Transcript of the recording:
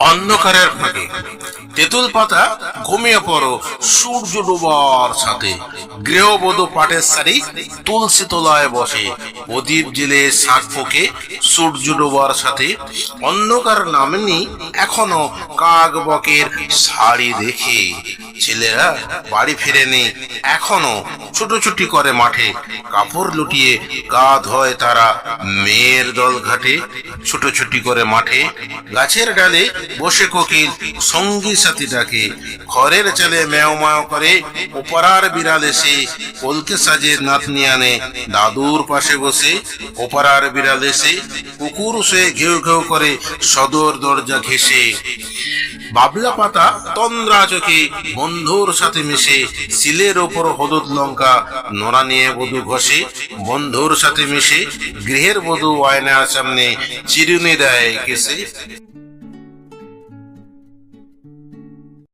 অন্ধকারের ফাঁকে। তেঁতুল পাতা ঘুমিয়ে পড়ো, সূর্য ডোবার সাথে। গৃহবধূ পাটের শাড়ি তুলসী তলায় বসে। প্রদীপ জেলে শাক পোকে সূর্য ডোবার সাথে। অন্ধকার নামেনি এখনও কাক বকের শাড়ি দেখে। ছেলেরা বাড়ি ফেরেনি, এখনও ছুটোছুটি করে মাঠে। কাপড় লুটিয়ে গা ধোয় তারা মেয়ের দল ঘাটে। ছুটোছুটি করে মাঠে, গাছের ডালে বসে কোকিল সঙ্গী সাথী ডাকে ঘরের ছেলে ম্যাও ম্যাও করে ওপারার বিড়াল এসে কলকে সাজে নাতনি আনে। দাদুর পাশে বসে ওপারার বিড়াল এসে কুকুর শুয়ে ঘেউ ঘেউ করে সদর দরজা ঘেসে বাবলা পাতা তন্দ্রা চোখে বন্ধুর সাথে মিশে সিলের ওপর হলুদ লঙ্কা নোড়া নিয়ে বধু ঘষে বন্ধুর সাথে মিশে গৃহের বধু আয়নার সামনে চিরুনি দেয় কেসে।